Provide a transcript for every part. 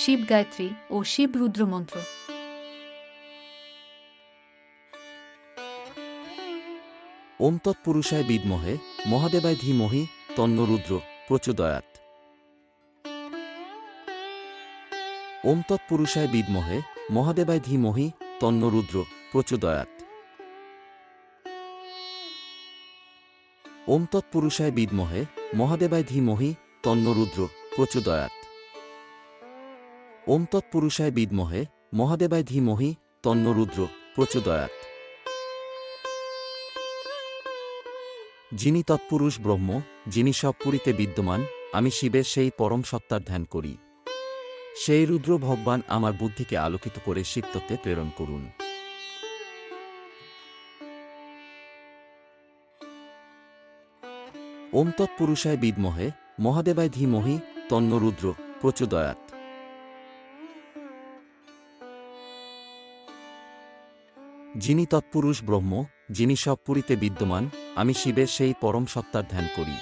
শিব গায়ত্রী ও শিব রুদ্র মন্ত্র। ওম তৎপুরুষায় বিদমহে, মহাদেবায় ধীমহি তন্ন রুদ্র প্রচোদয়াত ওম তৎপুরুষায় বিদ্মহে, মহাদেবায় ধীমহি তন্ন রুদ্র প্রচোদয়াত ওম তৎপুরুষায় বিদ্মহে, মহাদেবায় ধীমহি তন্ন রুদ্র প্রচোদয়াত ওম তৎপুরুষায় বিদ্মহে, মহাদেবায় ধীমহি, তন্ন রুদ্র, প্রচোদয়াত। যিনি তৎপুরুষ ব্রহ্ম, যিনি সব পুরীতে বিদ্যমান, আমি শিবের সেই পরম সত্তার ধ্যান করি। সেই রুদ্র ভগবান আমার বুদ্ধিকে আলোকিত করে শিবতত্ত্বে প্রেরণ করুন। ওম তৎপুরুষায় বিদ্মহে, মহাদেবায় ধীমহি, তন্ন রুদ্র, প্রচোদয়াত। যিনি তৎপুরুষ ব্রহ্ম, যিনি সব পুরীতে বিদ্যমান, আমি শিবের সেই পরম সত্তার ধ্যান করি।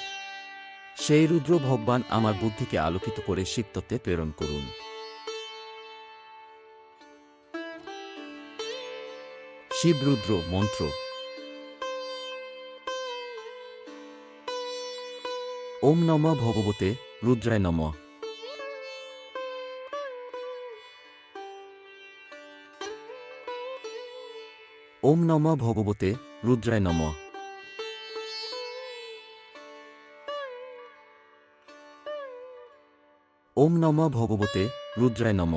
সেই রুদ্র ভগবান আমার বুদ্ধিকে আলোকিত করে শিবতত্ত্বে প্রেরণ করুন। শিবরুদ্র মন্ত্র। ওম নম ভগবতে, রুদ্রায় নম। ওম নম ভগবতে রুদ্রায় নম। ওম নম ভগবতে রুদ্রায় নম।